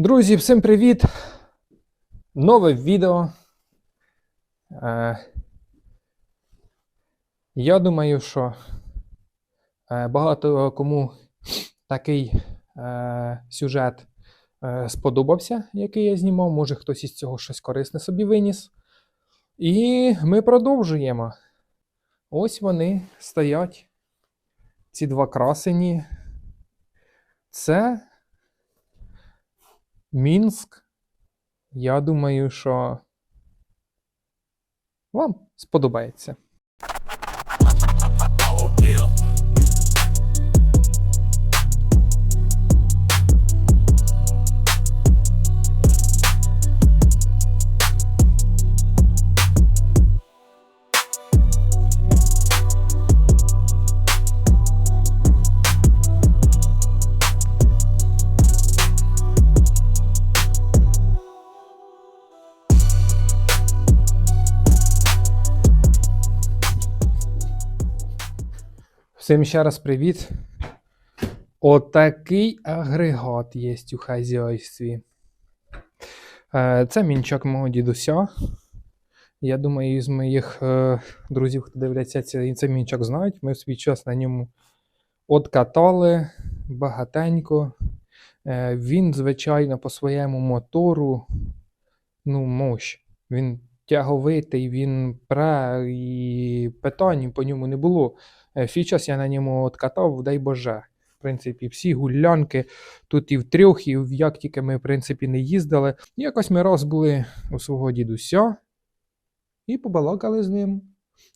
Друзі, всім привіт! Нове відео. Е, я думаю, що е, багато кому такий е, сюжет сподобався, який я знімав. Може хтось із цього щось корисне собі виніс. І ми продовжуємо. Ось вони стоять. Ці два красені. Це Мінськ. Я думаю, що вам сподобається. Всім ще раз привіт. Отакий агрегат є у хазяйстві. Е, Це мінчак мого дідуся. Я думаю, із моїх е, друзів, хто дивляться цей, мінчак, знають. Ми в свій час на ньому откатали багатенько. Е, Він, звичайно, по своєму мотору, ну, мощ. Він тяговитий, він пре, і питань по ньому не було. Е, Свій час я на ньому откатав, дай Боже. В принципі, всі гулянки тут і в трьох, і в як тільки ми, в принципі, не їздили. Якось ми раз були у свого дідуся і побалакали з ним.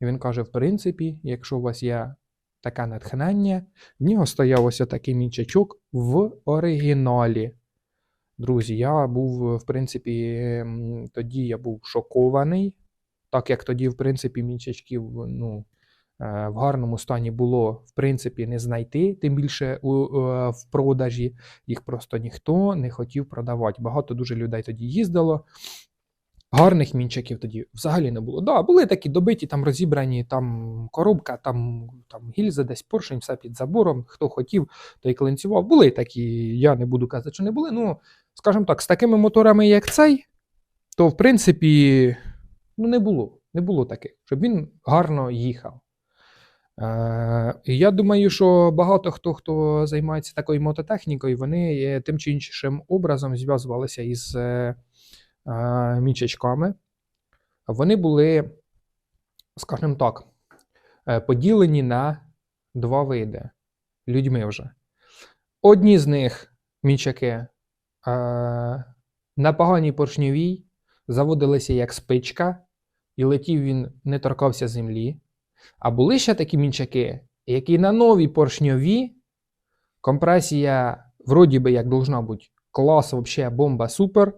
І він каже: в принципі, якщо у вас є таке натхнення, в нього стояв ось такий мічачок в оригіналі. Друзі, я був, в принципі, тоді я був шокований, так як тоді, в принципі, мічачків, ну е, в гарному стані було в принципі не знайти, тим більше у, е, в продажі їх просто ніхто не хотів продавати. Багато дуже людей тоді їздило. Гарних мінчиків тоді взагалі не було. Да, були такі добиті, там розібрані, там коробка, там, там гільза, десь поршень, все під забором. Хто хотів, той клинцював. Були такі, я не буду казати, що не були. Ну, скажімо так, з такими моторами, як цей, то в принципі ну, не було. Не було таких, щоб він гарно їхав. Е, я думаю, що багато хто, хто займається такою мототехнікою, вони е, тим чи іншим образом зв'язувалися із е, мічачками. Вони були, скажімо так, поділені на два види людьми вже. Одні з них мічаки на поганій поршньовій заводилися як спичка, і летів він не торкався землі. А були ще такі мінчаки, які на новій поршньові компресія, вроді би, як должна бути, клас, вообще бомба супер.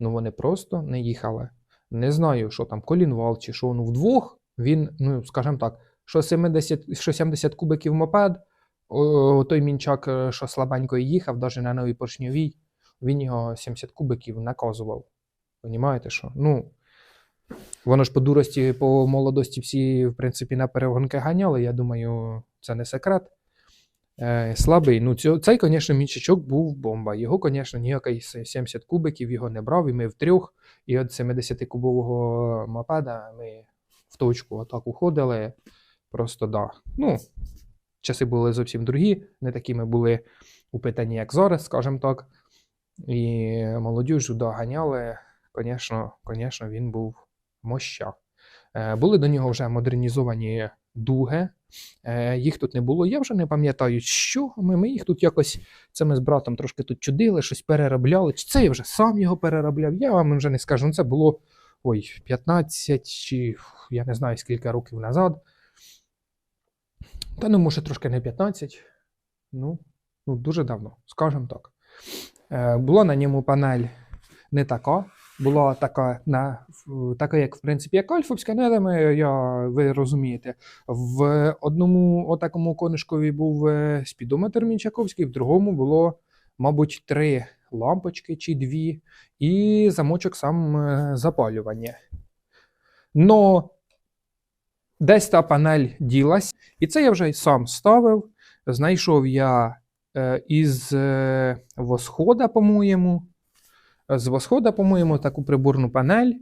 Ну вони просто не їхали. Не знаю, що там колінвал чи що. Ну, вдвох він, ну, скажімо так, що 70, що 70 кубиків мопед, о, той мінчак, е, що слабенько їхав, навіть на новій поршньовій, він його 70 кубиків наказував. Понімаєте що? Ну, Воно ж по дурості, по молодості всі, в принципі, на перегонки ганяли. Я думаю, це не секрет. Е, слабий. Ну, цьо, цей, звісно, мічачок був бомба. Його, звісно, ніякий 70 кубиків його не брав, і ми в трьох. І от 70-кубового мопеда ми в точку отак уходили. Просто да. Ну, часи були зовсім другі, не такими були упитані, як зараз, скажімо так. І молодіжу да, ганяли. Звісно, звісно, він був моща. Е, Були до нього вже модернізовані дуги. Е, Їх тут не було. Я вже не пам'ятаю, що ми, ми їх тут якось. Це ми з братом трошки тут чудили, щось переробляли. Це я вже сам його переробляв? Я вам вже не скажу. Ну, Це було ой, 15 чи я не знаю скільки років назад. Та ну, може, трошки не 15. Ну, ну дуже давно, скажімо так. Е, Була на ньому панель не така. Була така, на, така як в принципі, як Альфовська, ну, я, ви розумієте. В одному отакому конишкові був е, спідометр Мінчаковський, в другому було, мабуть, три лампочки чи дві, і замочок сам е, запалювання. Но десь та панель ділась, і це я вже сам ставив. Знайшов я е, із восхода, по-моєму, з восхода, по-моєму, таку приборну панель.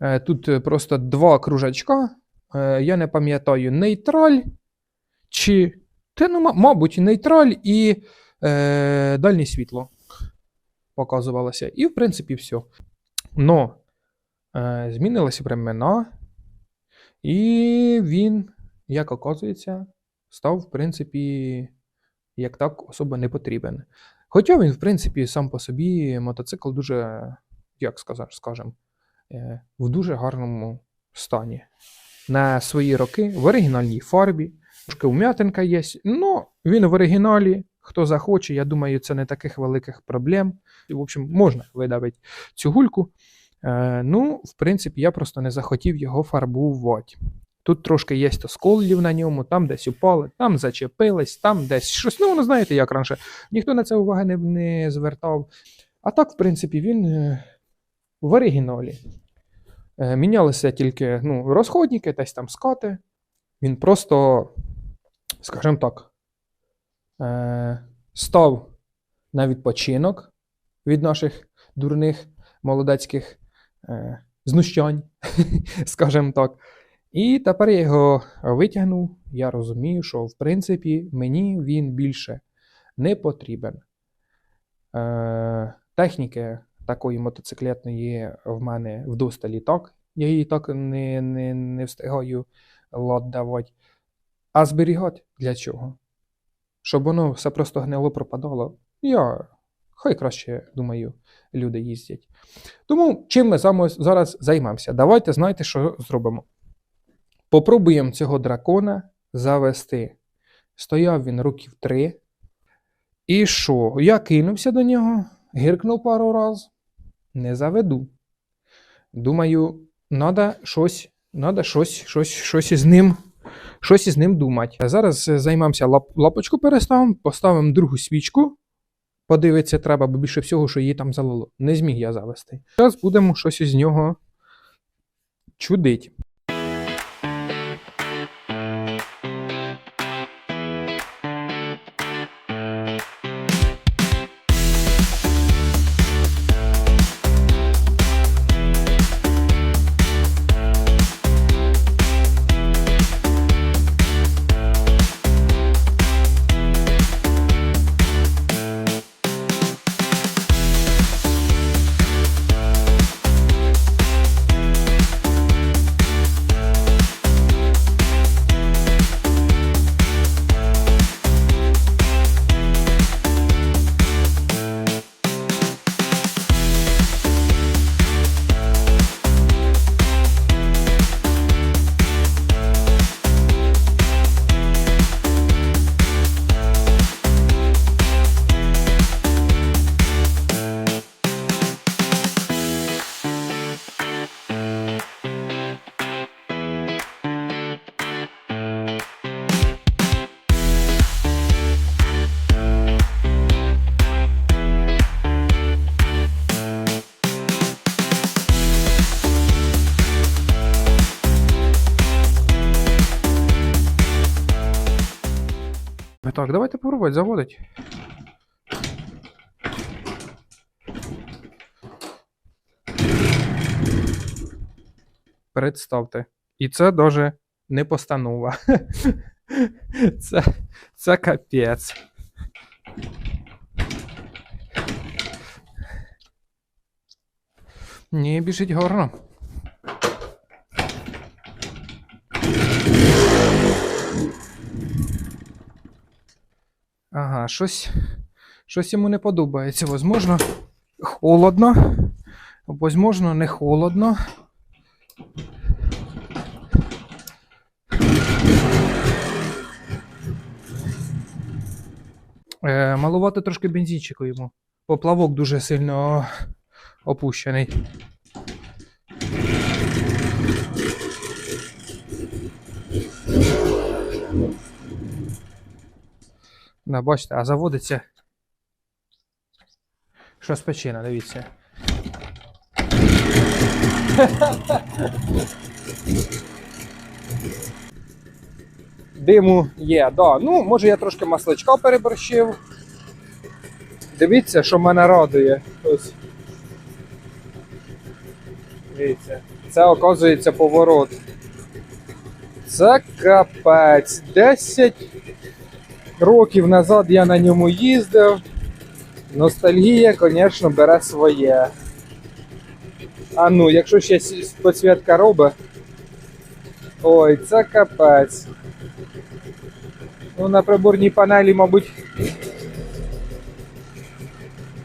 Е, Тут е, просто два кружачка. Е, Я не пам'ятаю, нейтраль чи. Та, ну, мабуть, нейтраль і е, дальнє світло показувалося. І, в принципі, все. Но е, змінилися времена, і він, як оказується, став, в принципі, як так, особо не потрібен. Хоча він, в принципі, сам по собі мотоцикл дуже, як сказати, скажем, е, в дуже гарному стані. На свої роки в оригінальній фарбі. Трошки ум'ятинка є. Ну, він в оригіналі. Хто захоче, я думаю, це не таких великих проблем. В общем, можна видавити цю гульку. Е, ну, в принципі, я просто не захотів його фарбувати. Тут трошки є осколів на ньому, там десь упали, там зачепились, там десь щось. Ну, воно знаєте, як раніше. Ніхто на це уваги не, не звертав. А так, в принципі, він е, в оригіналі. Е, мінялися тільки ну, розходники, десь там скати. Він просто, скажімо так, е, став на відпочинок від наших дурних молодецьких знущань, скажімо так. І тепер я його витягнув. Я розумію, що в принципі мені він більше не потрібен. Е, техніки такої мотоциклетної в мене вдосталі так. Я її так не, не, не встигаю лад давати. А зберігати для чого? Щоб воно все просто гнило пропадало. Я хай краще, думаю, люди їздять. Тому чим ми зараз займемося? Давайте знаєте, що зробимо. Попробуємо цього дракона завести. Стояв він років три. І що? Я кинувся до нього, гіркнув пару раз. Не заведу. Думаю, треба щось, надо щось, щось, щось із ним. Щось із ним думати. Зараз займемося лап, лапочку переставимо, поставимо другу свічку. Подивитися треба, бо більше всього, що її там залило. Не зміг я завести. Зараз будемо щось із нього чудить. Так, давайте попробувати заводить. Представте. І це даже не постанова. Це, це капець. Ні, біжить гарно. Ага, щось, щось йому не подобається. Возможно, холодно. Возможно, не холодно. Е, малувати трошки бензинчику йому. Поплавок дуже сильно опущений. Да, бачите, а заводиться. Що з печина, дивіться. Диму є, да. Ну, може я трошки масличка переборщив. Дивіться, що мене радує. Ось Дивіться. Це, оказується, поворот. Це капець. 10 років назад я на ньому їздив. Ностальгія, звісно, бере своє. А ну, якщо ще підсвітка робить. Ой, це капець. Ну, на приборній панелі, мабуть.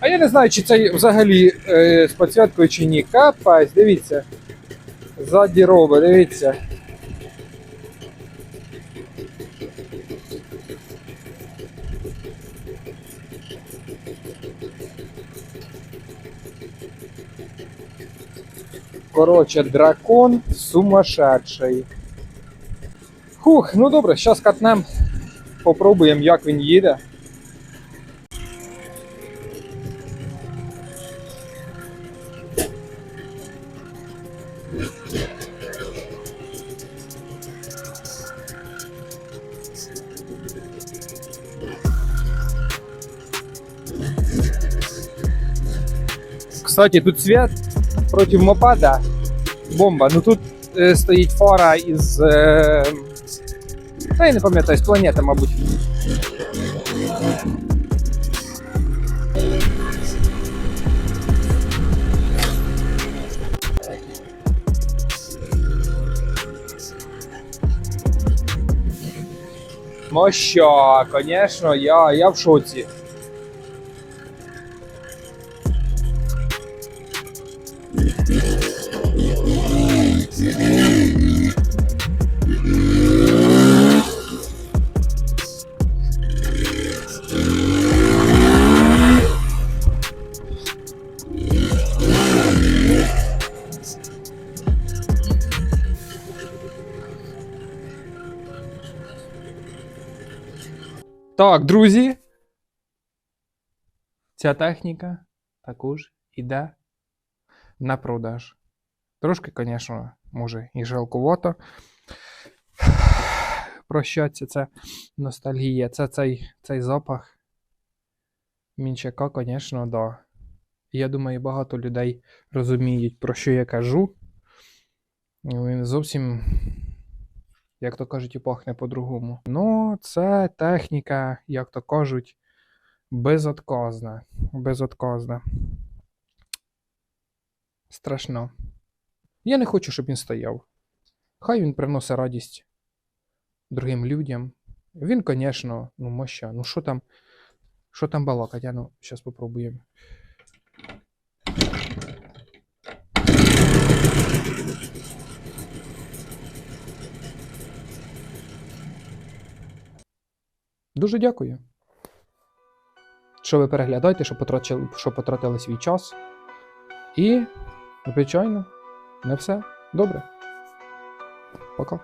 А я не знаю, чи це взагалі е, з підсвіткою чи ні. Капець, дивіться. Ззаді робить, дивіться. Короче, дракон сумасшедший. Хух, ну добре, зараз катнем. Попробуємо, як він їде. Кстати, тут свет против мопада бомба. Ну тут е, стоїть фара із. Е, та я не пам'ятаю, з планети, мабуть. Моща, звісно, я, я в шоці. Так, друзі. Ця техніка також іде На продаж. Трошки, звісно, може і жалкувато. Прощаться, це ностальгія. Це цей, цей запах мінчака, звісно, да. Я думаю, багато людей розуміють, про що я кажу. Він зовсім, як то кажуть, і пахне по-другому. Ну, це техніка, як то кажуть, безотказна. Безотказна. Страшно. Я не хочу, щоб він стояв. Хай він приносить радість другим людям. Він, звісно, ну, моща. Ну, що там, що там балакать? А ну, зараз попробуємо. Дуже дякую. Що ви переглядаєте, що потратили, що потратили свій час. І, звичайно, не все добре. Пока.